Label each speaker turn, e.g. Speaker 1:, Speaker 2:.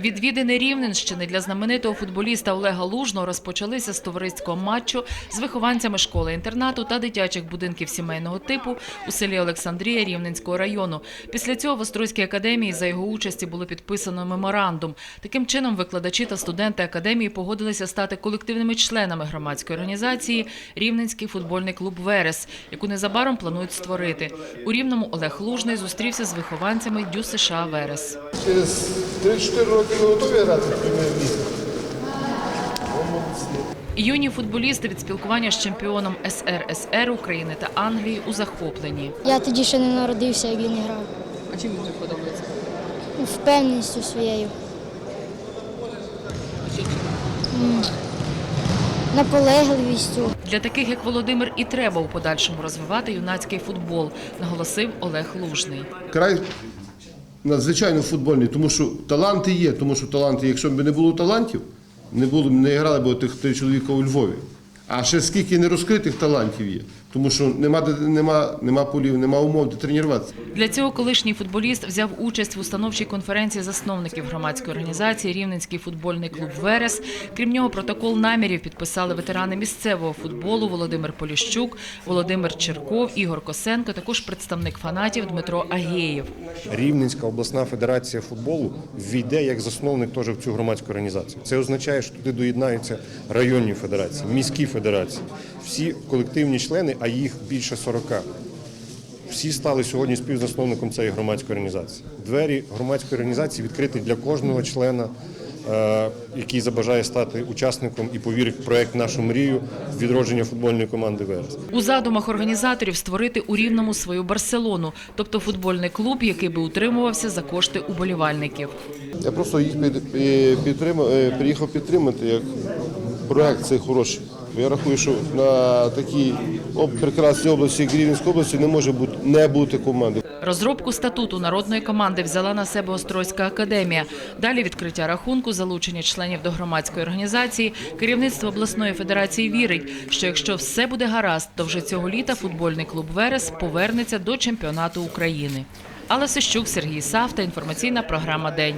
Speaker 1: Відвідини Рівненщини для знаменитого футболіста Олега Лужного розпочалися з товариського матчу з вихованцями школи-інтернату та дитячих будинків сімейного типу у селі Олександрія Рівненського району. Після цього в Острозькій академії за його участі було підписано меморандум. Таким чином, викладачі та студенти академії погодилися стати колективними членами громадської організації Рівненський футбольний клуб Верес, яку незабаром планують створити. У Рівному Олег Лужний зустрівся з вихованцями Дю США Верес.
Speaker 2: Через 3-4 роки ви готові грати в прем'єр-лізі?
Speaker 1: Юні футболісти від спілкування з чемпіоном СРСР України та Англії у захопленні.
Speaker 3: Я тоді ще не народився, як він грав.
Speaker 4: А чим він подобається?
Speaker 3: Впевненістю своєю. Наполегливістю.
Speaker 1: Для таких як Володимир і треба у подальшому розвивати юнацький футбол, наголосив Олег Лужний.
Speaker 2: Край надзвичайно футбольний, тому що таланти є, тому що таланти, якщо б не було талантів, не було не грали б тих три чоловіка у Львові. А ще скільки нерозкритих талантів є, тому що нема, нема, нема полів, нема умов де тренуватися.
Speaker 1: Для цього колишній футболіст взяв участь в установчій конференції засновників громадської організації Рівненський футбольний клуб Верес. Крім нього, протокол намірів підписали ветерани місцевого футболу Володимир Поліщук, Володимир Черков, Ігор Косенко, також представник фанатів Дмитро Агєєв.
Speaker 5: Рівненська обласна федерація футболу війде як засновник теж в цю громадську організацію. Це означає, що туди доєднаються районні федерації, міські федерації, всі колективні члени, а їх більше 40. Всі стали сьогодні співзасновником цієї громадської організації. Двері громадської організації відкриті для кожного члена, е, який забажає стати учасником і повірить в проект нашу мрію відродження футбольної команди Верес.
Speaker 1: У задумах організаторів створити у Рівному свою Барселону, тобто футбольний клуб, який би утримувався за кошти уболівальників.
Speaker 2: Я просто їх під- пі- підтримав, е, приїхав підтримати як проект цей хороший. Я рахую, що на такій прекрасній області, як Рівненській області, не може бути не бути команди.
Speaker 1: Розробку статуту народної команди взяла на себе Острозька академія. Далі відкриття рахунку, залучення членів до громадської організації. Керівництво обласної федерації вірить, що якщо все буде гаразд, то вже цього літа футбольний клуб Верес повернеться до чемпіонату України. Алла Сищук, Сергій Савта. Інформаційна програма День.